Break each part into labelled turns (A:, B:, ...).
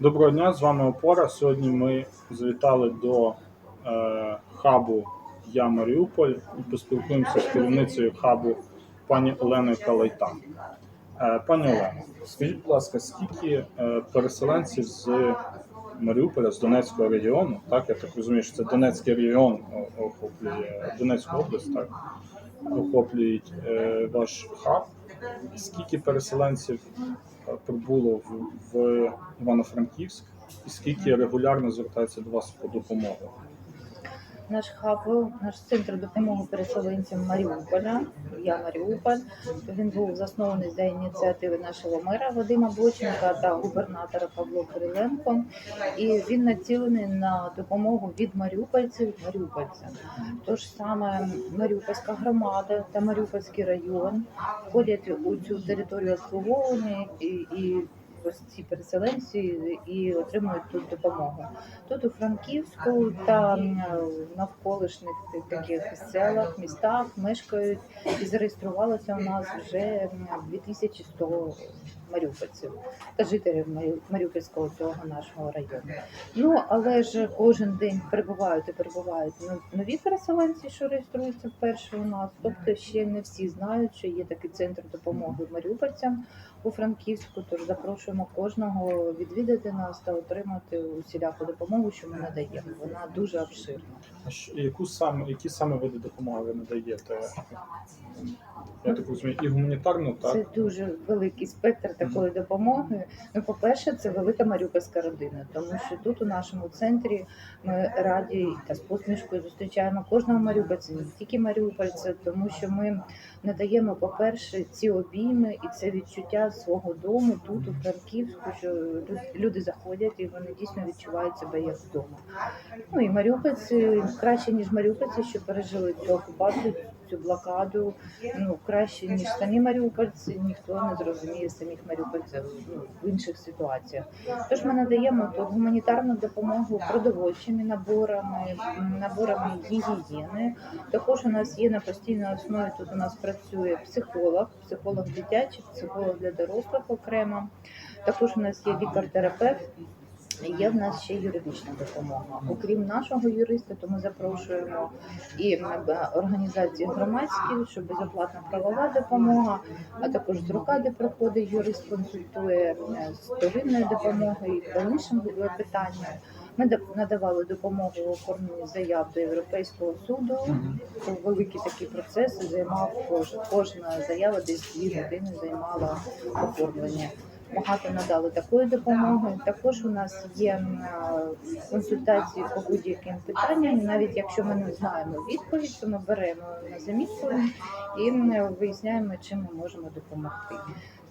A: Доброго дня, з вами Опора. Сьогодні ми завітали до е, хабу Я Маріуполь і поспілкуємося з керівницею хабу пані Оленою Калайтан. Е, пані Олено, скажіть, будь ласка, скільки е, переселенців з Маріуполя, з Донецького регіону, так я так розумію, що це Донецький регіон охоплює Донецьку область, так охоплюють е, ваш хаб. Скільки переселенців е, прибуло в, Івано-Франківськ, і скільки регулярно звертається до вас по допомогу?
B: Наш хаб, наш центр допомоги переселенцям Маріуполя. Я Маріуполь. Він був заснований за ініціативи нашого мера Вадима Боченка та губернатора Павло Кириленко. І він націлений на допомогу від маріупольців маріупольцям. Тож саме Маріупольська громада та Маріупольський район входять у цю територію обслуговування і, і ці переселенці і отримують тут допомогу. Тут у Франківську та навколишніх та- таких селах, містах мешкають і зареєструвалося у нас вже м, 2100 маріупольців та жителів Маріупольського цього нашого району. Ну але ж кожен день прибувають і прибувають ну, нові переселенці, що реєструються вперше у нас. Тобто ще не всі знають, що є такий центр допомоги маріупольцям у Франківську. Тож запрошуємо кожного відвідати нас та отримати усіляку допомогу, що ми надаємо. Вона дуже обширна.
A: А що- яку саме, які саме види допомоги ви надаєте? Я так розумію, і гуманітарну,
B: Це дуже великий спектр такої допомоги. Ну, по-перше, це велика маріупольська родина, тому що тут у нашому центрі ми раді та з посмішкою зустрічаємо кожного маріупольця, не тільки маріупольця, тому що ми надаємо, по-перше, ці обійми і це відчуття свого дому тут, у Франківську, що лю- люди заходять і вони дійсно відчувають себе як вдома. Ну і маріупольці краще, ніж маріупольці, що пережили цю окупацію, цю блокаду. Ну краще ніж самі маріупольці, ніхто не зрозуміє самих маріупольців ну, в інших ситуаціях. Тож ми надаємо тут гуманітарну допомогу продовольчими наборами, наборами гігієни. Також у нас є на постійній основі. Тут у нас працює психолог, психолог дитячий, психолог для дорослих окремо. Також у нас є лікар-терапевт. Є в нас ще юридична допомога. Окрім нашого юриста, то ми запрошуємо і організації громадські, що безоплатна правова допомога, а також з рука, де проходить юрист, консультує е, з первинною допомогою і по іншим питанням. Ми надавали допомогу у оформленні заяв до Європейського суду. Великий такий процес займав кож- кожна заява десь дві години займала оформлення. Багато надали такої допомоги. Також у нас є е, консультації по будь-яким питанням. Навіть якщо ми не знаємо відповідь, то ми беремо на замітку і м, виясняємо, чим ми можемо допомогти.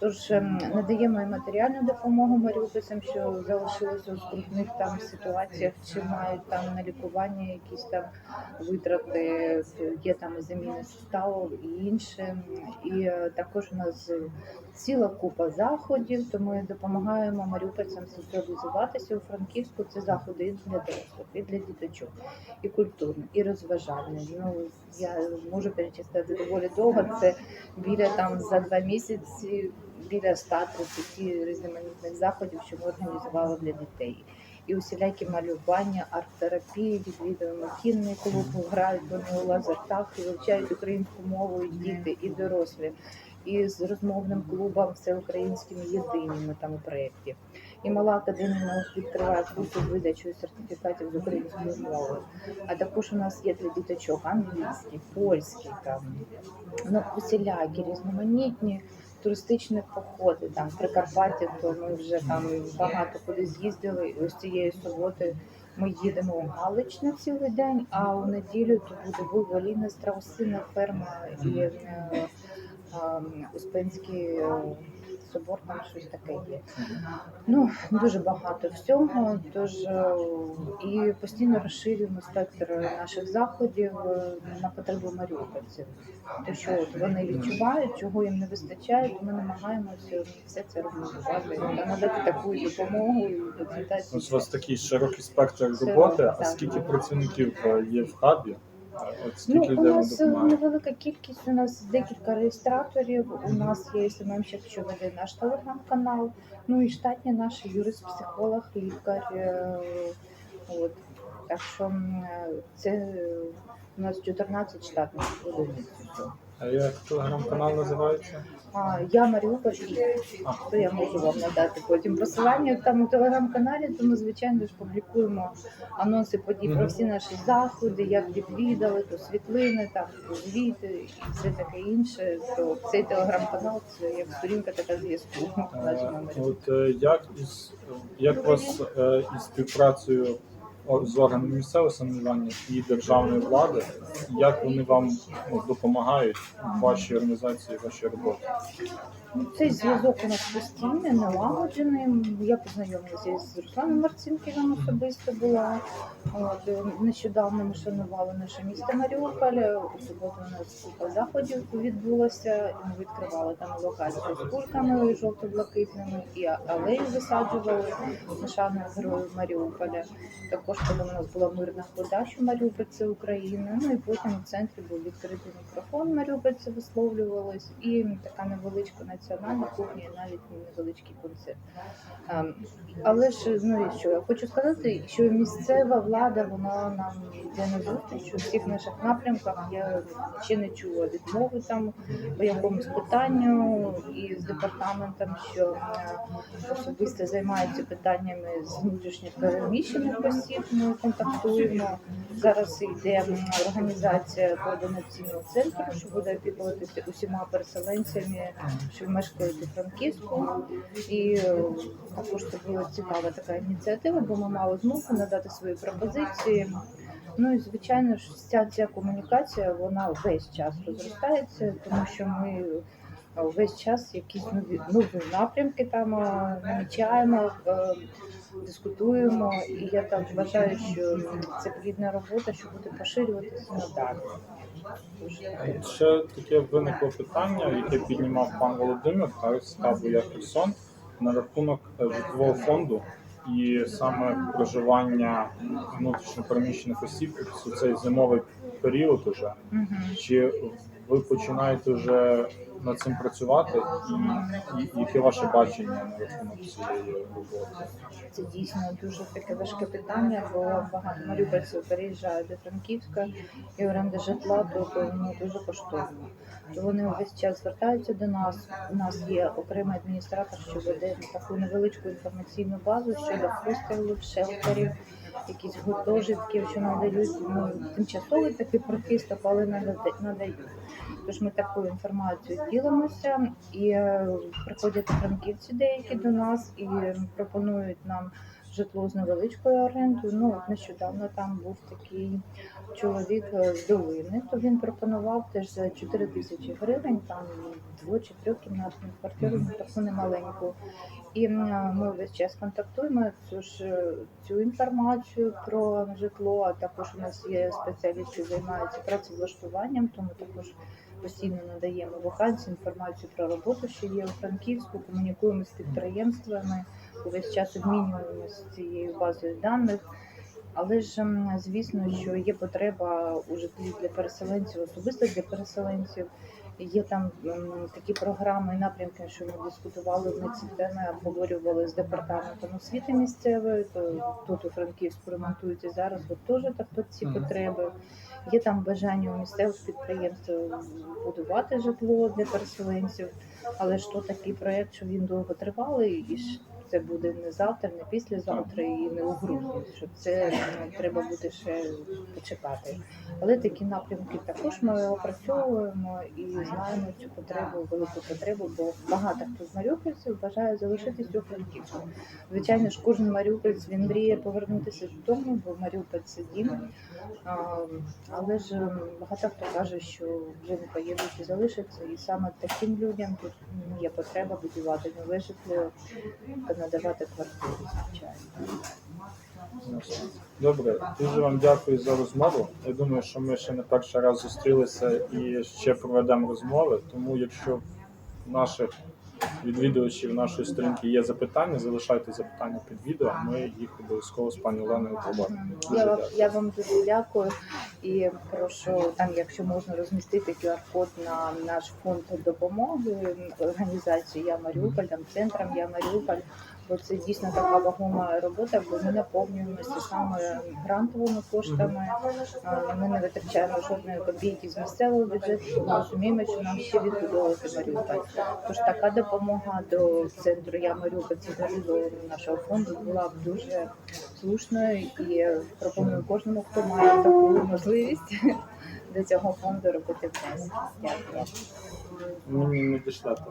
B: Тож ем, надаємо і матеріальну допомогу маріупольцям, що залишилися у скрутних там ситуаціях, чи мають там на лікування якісь там витрати, є там і заміни суставу і інше. І е, також у нас ціла купа заходів, то ми допомагаємо маріупольцям соціалізуватися у Франківську. Це заходи і для дорослих, і для діточок, і культурні, і розважальні. Ну я можу перечислити доволі довго. Це біля там за два місяці біля 130 різноманітних заходів, що ми організували для дітей. І усілякі малювання, арт-терапії, відвідуємо кінний клуб, грають вони у лазертах і вивчають українську мову і діти, і дорослі. І з розмовним клубом всеукраїнським єдиним ми там у проєкті. І мала академія наук відкриває курси з видачою сертифікатів з української мови. А також у нас є для діточок англійський, польський там ну, усілякі різноманітні туристичні походи. Там в Прикарпатті, то ми вже там багато куди з'їздили. І ось цієї суботи ми їдемо у Галич на цілий день, а у неділю то буде виволіна страусина ферма і е, е, Успенський е, собор, там щось таке є. Ну, дуже багато всього. Тож е, і постійно розширюємо спектр наших заходів е, на потребу маріупольців. Те, що от вони відчувають, чого їм не вистачає, то ми намагаємося все це організувати та надати таку допомогу і.
A: Ось у вас такий широкий спектр роботи. А скільки працівників е, є в хабі?
B: Ну, у нас е, невелика кількість, у нас декілька реєстраторів, у нас є СММ, що веде наш телеграм-канал, ну і штатні наші юрист, психолог, лікар. е, От. Так що е, це у нас 14 штатних одиниць.
A: А як телеграм-канал називається?
B: А, я Маріуполь то я можу вам надати потім посилання там у телеграм-каналі, то ми звичайно ж публікуємо анонси подій про всі наші заходи, як відвідали, то світлини, там то звіти і все таке інше. То цей телеграм-канал це як сторінка така зв'язку
A: Е. От е, як із як вас е, із співпрацею з органами місцевого самоврядування і державної влади, як вони вам ну, допомагають в вашій організації, в вашій роботі?
B: Ну, Цей зв'язок у нас постійний, налагоджений. Я познайомилася з Русланом Марцинківим особисто була. Е, нещодавно ми шанували наше місто Маріуполь. У суботу у нас купа заходів відбулося. Ми відкривали там локацію з курками жовто-блакитними і алею висаджували на шану героїв Маріуполя. Також коли у нас була мирна хода, що Маріуполь це Україна. Ну і потім у центрі був відкритий мікрофон. Маріуполь це висловлювалось, і така невеличка національна кухня, і навіть невеличкий концерт. Ем, Але ж ну що я хочу сказати, що місцева влада вона нам йде на зустріч у всіх наших напрямках. Я ще не чула відмови там по якомусь питанню і з департаментом, що е, особисто займаються питаннями з внутрішньо переміщених осіб. Ми контактуємо. Зараз йде організація координаційного центру, що буде опікуватися усіма переселенцями, що мешкають у Франківську. І е, також це була цікава така ініціатива, бо ми мали змогу надати свої пропозиції. Ну і звичайно ж, ця ця комунікація вона весь час розростається, тому що ми е, весь час якісь нові нові напрямки там е, намічаємо, дискутуємо. І я так вважаю, що це плідна робота, що буде поширюватися надалі. Дуже
A: ще таке виникло питання, яке піднімав пан Володимир та Я Херсон на рахунок е, житлового фонду і саме проживання внутрішньопереміщених осіб у цей зимовий період уже. Чи ви починаєте вже над цим працювати, і, і яке ваше бачення на рахунок цієї роботи?
B: Це дійсно дуже таке важке питання, бо багато маріупольців переїжджають до Франківська і оренда житла тут ну, дуже коштовно. То вони увесь час звертаються до нас. У нас є окремий адміністратор, що веде таку невеличку інформаційну базу щодо хостелів, шелтерів, якісь гуртожитків, що надають ну, тимчасовий такий прихисток, але нада- надають. Тож ми такою інформацією ділимося і е, приходять франківці деякі до нас і пропонують нам житло з невеличкою орендою. Ну от нещодавно там був такий чоловік е, з долини, то він пропонував теж за 4 тисячі гривень, там дво чи трьохкімнатну квартиру, таку немаленьку. І ми весь час контактуємо цю ж е, цю інформацію про житло. А також у нас є спеціаліст, що займається працевлаштуванням, тому також постійно надаємо вакансії, інформацію про роботу, що є у Франківську, комунікуємо з підприємствами, увесь час обмінюємося цією базою даних. Але ж звісно, що є потреба у житлі для переселенців, особисто для переселенців. Є там такі програми і напрямки, що ми дискутували ми ці теми, обговорювали з департаментом освіти місцевої. То тут у Франківську ремонтують і зараз от теж так от ці потреби. Є там бажання у місцевих підприємств будувати житло для переселенців, але ж то такий проєкт, що він довго тривалий, і ж це буде не завтра, не післязавтра і не у грудні. Що це ну, треба буде ще почекати. Але такі напрямки також ми опрацьовуємо і знаємо цю потребу, велику потребу, бо багато хто з маріупольців бажає залишитись у Франківську. Звичайно ж, кожен маріупольць він мріє повернутися додому, бо Маріуполь це дім. Але ж багато хто каже, що вже не поїдуть і залишаться, і саме таким людям тут є потреба будувати нове житло надавати квартири, звичайно.
A: Добре, дуже вам дякую за розмову. Я думаю, що ми ще не перший раз зустрілися і ще проведемо розмови. Тому, якщо в наших відвідувачів нашої сторінки є запитання, залишайте запитання під відео, ми їх обов'язково з пані Оленою побачимо.
B: Я вам, я вам дуже дякую і прошу там, якщо можна розмістити QR-код на наш фонд допомоги організації Я Маріуполь, там центром Я Маріуполь. Бо це дійсно така вагома робота, бо ми наповнюємося саме грантовими коштами. Ми не витрачаємо жодної копійки з місцевого бюджету. Ми розуміємо, що нам ще відбудовувати Маріуполь. Тож така допомога до центру Я Маріуполь, взагалі до нашого фонду була б дуже слушною і пропоную кожному, хто має таку можливість до цього фонду робити внесок. Дякую.
A: Мені не дійшлете.